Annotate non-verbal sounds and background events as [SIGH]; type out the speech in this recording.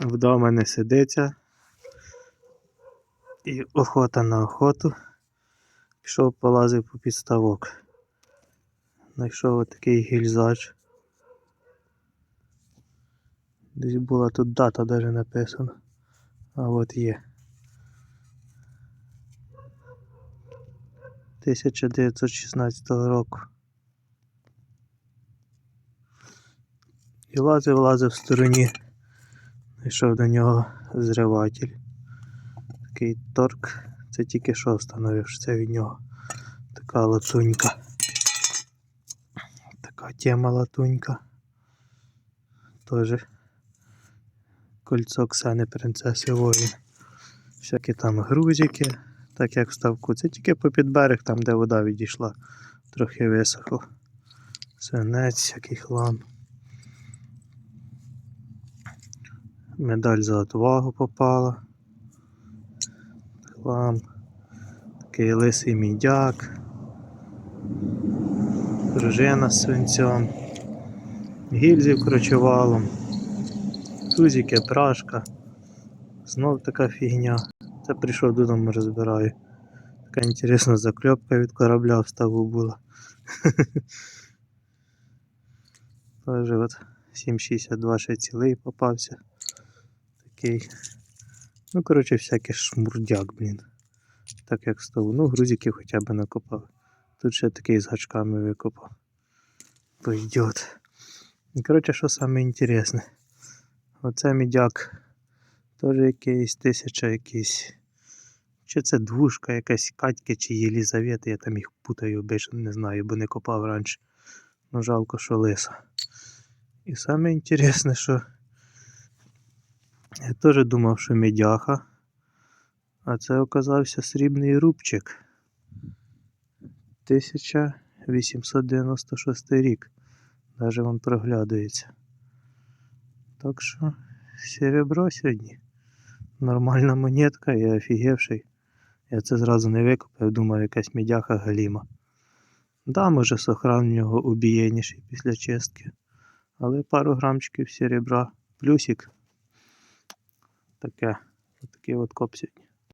Вдома не сидиться. І охота на охоту. Пішов полазив по підставок. Знайшов отакий гільзач. Десь була тут дата даже написана. А от є. 1916 року. І лазив, лазив в стороні. Знайшов до нього зриватель. Такий торк. Це тільки що встановив, від нього. Така латунька. Така тема латунька. Тоже кольцо Ксени принцеси воїн. Всякі там грузики, так як в ставку. Це тільки попід берег, там де вода відійшла. Трохи висохло. Свинець, всякий хлам. Медаль за отвагу попала. Хлам. Такий лисий мідяк. Дружина з свинцем. Гільзі вкручувалом. Тузики, прашка. Знов така фігня. Це прийшов додому розбираю. Така інтересна закльопка від корабля в ставу була. [LAUGHS] Тоже от 7,62 ще цілий попався. Такий. Ну, коротше, всякий шмурдяк, блін. Так як ставу. Ну, грузиків хоча б накопав. Тут ще такий з гачками викопав. Пойдет. Коротше, що саме інтересне. Оце мідяк. Теж якийсь тисяча якийсь. Чи це двушка якась Катьки чи Єлізавети, я там їх путаю, більше не знаю, бо не копав раніше. Ну жалко, що лиса. І саме інтересне, що я теж думав, що медяха, а це оказався срібний рубчик. 1896 рік. Даже він проглядується. Так що серебро сьогодні. Нормальна монетка, я офігевший. Я це зразу не викупив, думав, якась медяха галіма. Да, може сохран в нього убієніший після чистки. Але пару грамчиків серебра. Плюсик. Таке. Такий от коп сьогодні.